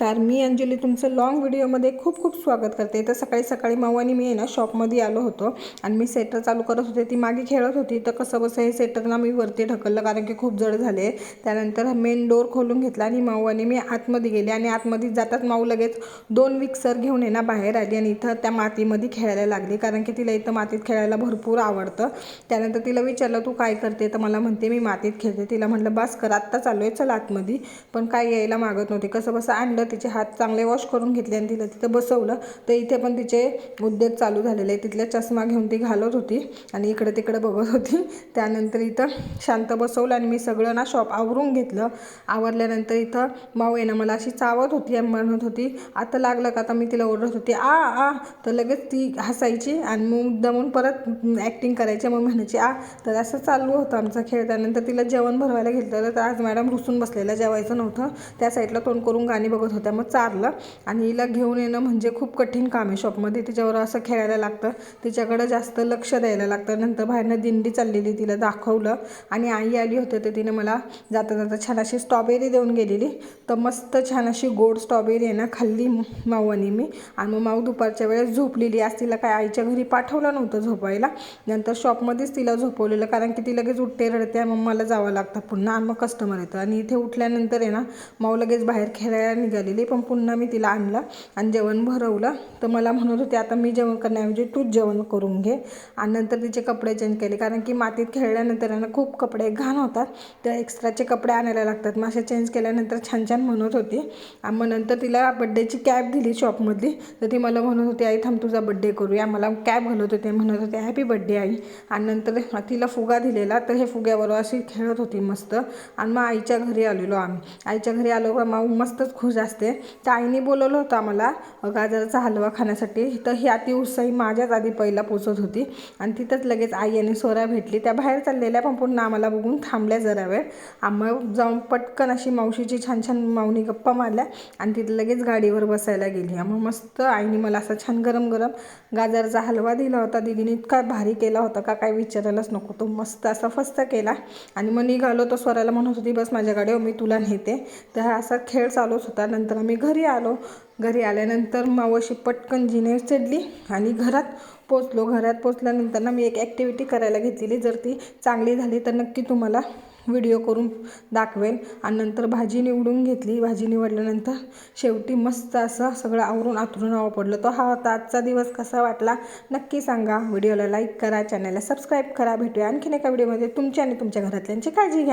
तर मी अंजली तुमचं लाँग व्हिडिओमध्ये खूप खूप स्वागत करते. तर सकाळी सकाळी माऊ आणि मी आहे ना शॉपमध्ये आलो होतो. आणि मी सेटर चालू करत होते. ती मागे खेळत होती. तर कसं बसं हे सेटरला मी वरती ढकललं कारण की खूप जड झाले. त्यानंतर मेन डोर खोलून घेतला आणि माऊ आणि मी आतमध्ये गेले. आणि आतमध्ये जातात माऊ लगेच दोन विक्सर घेऊन आहे ना बाहेर आली आणि इथं त्या मातीमध्ये खेळायला लागली. कारण की तिला इथं मातीत खेळायला भरपूर आवडतं. त्यानंतर तिला विचारलं तू काय करते? तर मला म्हणते मी मातीत खेळते. तिला म्हटलं बस कर आत्ता चालू आहे. चल आतमध्ये. पण काय यायला मागत नव्हती. कसं बसं आणलं तिचे हात चांगले वॉश करून घेतले आणि तिला तिथं बसवलं. तर इथे पण तिचे उद्योग चालू झालेले तिथल्या चष्मा घेऊन ती घालत होती आणि इकडे तिकडे बघत होती. त्यानंतर इथं शांत बसवलं आणि मी सगळं ना शॉप आवरून घेतलं. आवरल्यानंतर इथं माऊ आहे ना मला अशी चावत होती आणि म्हणत होती आता लागलं का? आता मी तिला ओरडत होती. आ आ. तर लगेच ती हसायची आणि मग दमून परत ॲक्टिंग करायची मग म्हणायची आ. तर असं चालू होतं आमचा खेळ. त्यानंतर तिला जेवण भरवायला घेतलं. तर आज मॅडम रुसून बसलेलं जेवायचं नव्हतं. त्या साईडला तोंड करून गाणी बघत होती होत्या मग चारलं. आणि हिला घेऊन येणं म्हणजे खूप कठीण काम आहे शॉपमध्ये. तिच्यावर असं खेळायला लागतं. तिच्याकडं जास्त लक्ष द्यायला लागतं. नंतर बाहेरनं दिंडी चाललेली तिला दाखवलं. आणि आई आली होती तर तिने मला जाता जाता छान अशी स्ट्रॉबेरी देऊन गेलेली. तर मस्त छान अशी गोड स्ट्रॉबेरी आहे ना खाल्ली माऊनी मी. आणि मग माऊ दुपारच्या वेळेस झोपलेली. आज तिला काय आईच्या घरी पाठवलं नव्हतं झोपायला. नंतर शॉपमध्येच तिला झोपवलेलं. कारण की ती लगेच उठते रडते मग मला जावं लागतं पुन्हा. आणि मग कस्टमर येतं. आणि इथे उठल्यानंतर आहे ना माऊ लगेच बाहेर खेळायला निघाली. दिली पण पुन्हा मी तिला आणलं आणि जेवण भरवलं. तर मला म्हणत होते आता मी जेवण करण्याऐवजी तूच जेवण करून घे. आणि नंतर तिचे कपडे चेंज केले कारण की मातीत खेळल्यानंतर यांना खूप कपडे घाण होतात. तर एक्स्ट्राचे कपडे आणायला लागतात. मग असे चेंज केल्यानंतर छान छान म्हणत होती. आणि मग नंतर तिला बड्डेची कॅब दिली शॉपमधली तर ती मला म्हणत होती आई थांब तुझा बड्डे करूया मला कॅब घालत होते म्हणत होते हॅपी बड्डे आई. आणि नंतर तिला फुगा दिलेला. तर हे फुग्याबरोबर अशी खेळत होती मस्त. आणि मग आईच्या घरी आलेलो आम्ही. आईच्या घरी आलो का माऊ मस्तच खुश असते. तर आईने बोलवलं होतं आम्हाला गाजराचा हलवा खाण्यासाठी. तर ही अति उत्साही माझ्याच आधी पहिला पोचत होती. आणि तिथंच लगेच आई आणि सोरा भेटली. त्या बाहेर चाललेल्या पण पुन्हा आम्हाला बघून थांबल्या जरा वेळ. आम्ही जाऊन पटकन अशी मावशीची छान छान माऊनी गप्पा मारल्या आणि तिथं लगेच गाडीवर बसायला गेली. मग मस्त आईने मला असा छान गरम गरम गाजराचा हलवा दिला होता. दिदीने इतका भारी केला होता का? काय विचारायलाच नको. तो मस्त असा फस्त केला. आणि मग निघालो. तर स्वराला म्हणत होती बस माझ्या गाडीवर हो, मी तुला नेते. तर हा असा खेळ चालूच होता. नंतर आम्ही घरी आलो. घरी आल्यानंतर मावशी पटकन जिने चढली आणि घरात पोचलो. घरात पोचल्यानंतर ना मी एक ॲक्टिव्हिटी करायला घेतलेली. जर ती चांगली झाली तर नक्की तुम्हाला व्हिडिओ करून दाखवेल आणि नंतर भाजी निवडून घेतली. भाजी निवडल्यानंतर शेवटी मस्त असं सगळं आवरून आतरून हवं पडलं. तो हा होता आजचा दिवस कसा वाटला? नक्की सांगा. व्हिडिओला लाईक करा. चॅनलला सबस्क्राईब करा. भेटूया आणखीन एका व्हिडिओमध्ये तुमची आणि तुमच्या घरातल्यांची काळजी घ्या.